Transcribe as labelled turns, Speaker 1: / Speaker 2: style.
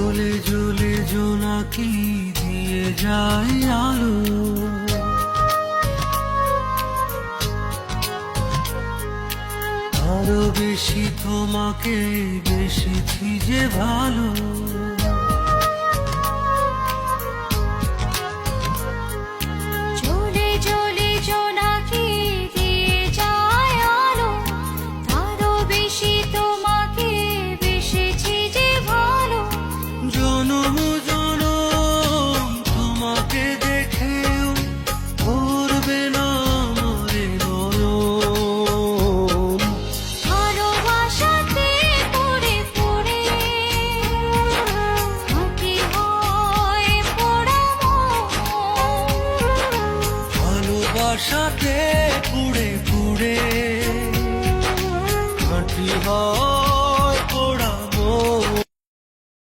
Speaker 1: জ্বলে জ্বলে জোনাকি দিয়ে যায় আলো? আরও বেশি তোমাকে
Speaker 2: বেশি যে ভালো। ভালোবাসাতে পুড়ে পুড়ে।
Speaker 1: ঘাঁটি হয়